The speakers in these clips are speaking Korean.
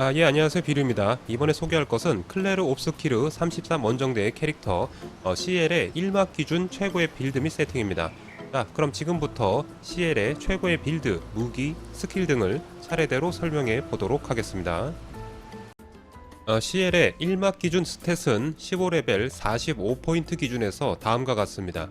아, 예, 안녕하세요. 비류입니다. 이번에 소개할 것은 클레르 옵스키르 33 원정대의 캐릭터 어, CL의 1막 기준 최고의 빌드 및 세팅입니다. 자, 그럼 지금부터 CL의 최고의 빌드, 무기, 스킬 등을 차례대로 설명해 보도록 하겠습니다. 어, CL의 1막 기준 스탯은 15레벨 45포인트 기준에서 다음과 같습니다.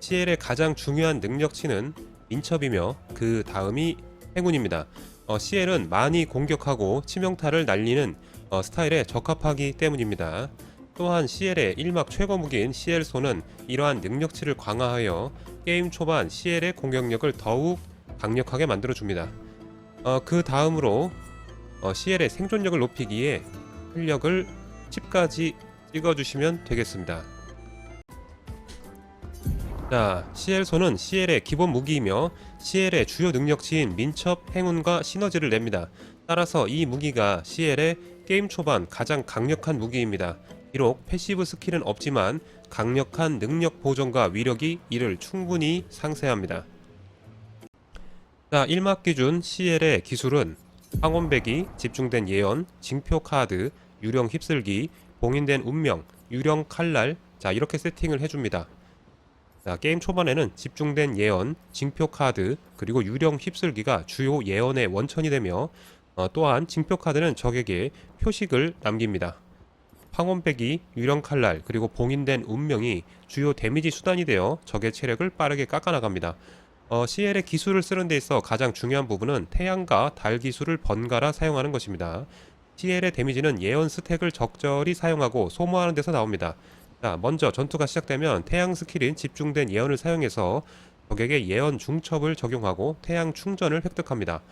CL의 가장 중요한 능력치는 민첩이며 그 다음이 행운입니다. 어, CL은 많이 공격하고 치명타를 날리는 어, 스타일에 적합하기 때문입니다. 또한 CL의 1막 최고 무기인 CL소는 이러한 능력치를 강화하여 게임 초반 CL의 공격력을 더욱 강력하게 만들어줍니다. 어, 그 다음으로 어, CL의 생존력을 높이기에 활력을 10까지 찍어주시면 되겠습니다. 자, CL소는 CL의 기본 무기이며 CL의 주요 능력치인 민첩, 행운과 시너지를 냅니다. 따라서 이 무기가 CL의 게임 초반 가장 강력한 무기입니다. 비록 패시브 스킬은 없지만 강력한 능력 보정과 위력이 이를 충분히 상쇄합니다. 자, 1막 기준 CL의 기술은 황혼배기, 집중된 예언, 징표 카드, 유령 휩쓸기, 봉인된 운명, 유령 칼날, 자 이렇게 세팅을 해줍니다. 자, 게임 초반에는 집중된 예언, 징표 카드, 그리고 유령 휩쓸기가 주요 예언의 원천이 되며 어, 또한 징표 카드는 적에게 표식을 남깁니다. 황혼배기, 유령 칼날, 그리고 봉인된 운명이 주요 데미지 수단이 되어 적의 체력을 빠르게 깎아나갑니다. 어, CL의 기술을 쓰는 데 있어 가장 중요한 부분은 태양과 달 기술을 번갈아 사용하는 것입니다. CL의 데미지는 예언 스택을 적절히 사용하고 소모하는 데서 나옵니다. 자, 먼저 전투가 시작되면 태양 스킬인 집중된 예언을 사용해서 적에게 예언 중첩을 적용하고 태양 충전을 획득합니다.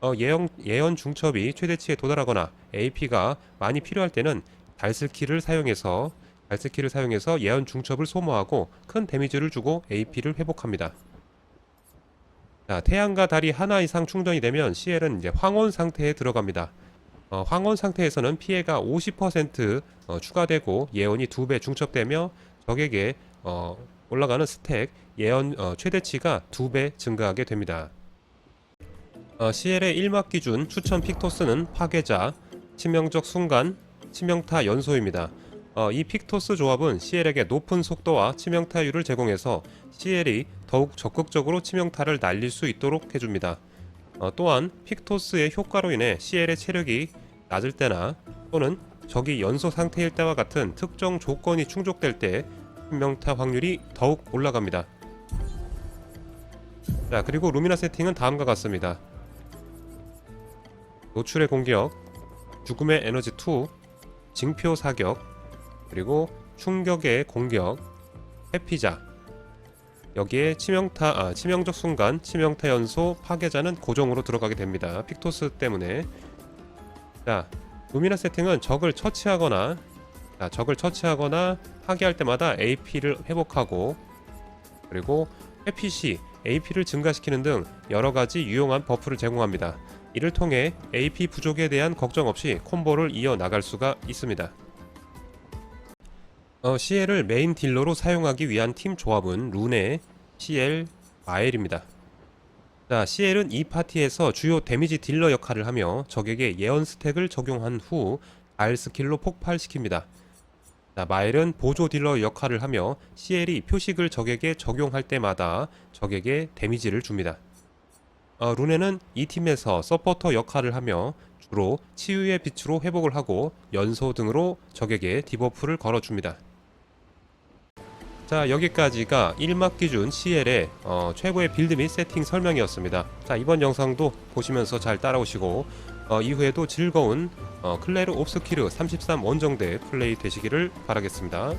어, 예언, 예언 중첩이 최대치에 도달하거나 AP가 많이 필요할 때는 달 스킬을 사용해서 달 스킬을 사용해서 예언 중첩을 소모하고 큰 데미지를 주고 AP를 회복합니다. 자, 태양과 달이 하나 이상 충전이 되면 CL은 이제 황혼 상태에 들어갑니다. 어, 황혼 상태에서는 피해가 50% 어, 추가되고 예언이 2배 중첩되며 적에게 어, 올라가는 스택 예언 어, 최대치가 2배 증가하게 됩니다. 어, CL의 1막 기준 추천 픽토스는 파괴자, 치명적 순간, 치명타 연소입니다. 어, 이 픽토스 조합은 CL에게 높은 속도와 치명타율을 제공해서 CL이 더욱 적극적으로 치명타를 날릴 수 있도록 해줍니다. 어, 또한 픽토스의 효과로 인해 CL의 체력이 낮을 때나 또는 적이 연소 상태일 때와 같은 특정 조건이 충족될 때 치명타 확률이 더욱 올라갑니다. 자 그리고 루미나 세팅은 다음과 같습니다. 노출의 공격, 죽음의 에너지 2, 징표 사격, 그리고 충격의 공격, 회피자. 여기에 치명타, 아, 치명적 순간, 치명타 연소, 파괴자는 고정으로 들어가게 됩니다. 픽토스 때문에. 자, 루미나 세팅은 적을 처치하거나, 자, 적을 처치하거나 파괴할 때마다 AP를 회복하고, 그리고 회피 시 AP를 증가시키는 등 여러 가지 유용한 버프를 제공합니다. 이를 통해 AP 부족에 대한 걱정 없이 콤보를 이어 나갈 수가 있습니다. 어, CL을 메인 딜러로 사용하기 위한 팀 조합은 룬의 CL 마엘입니다. 자, CL은 이 파티에서 주요 데미지 딜러 역할을 하며 적에게 예언 스택을 적용한 후 R 스킬로 폭발시킵니다. 자, 마엘은 보조 딜러 역할을 하며 CL이 표식을 적에게 적용할 때마다 적에게 데미지를 줍니다. 어, 룬에는 이 팀에서 서포터 역할을 하며 주로 치유의 빛으로 회복을 하고 연소 등으로 적에게 디버프를 걸어줍니다. 자 여기까지가 1막 기준 CL의 어, 최고의 빌드 및 세팅 설명이었습니다. 자 이번 영상도 보시면서 잘 따라오시고 어, 이후에도 즐거운 어, 클레르 옵스키르 33 원정대 플레이 되시기를 바라겠습니다.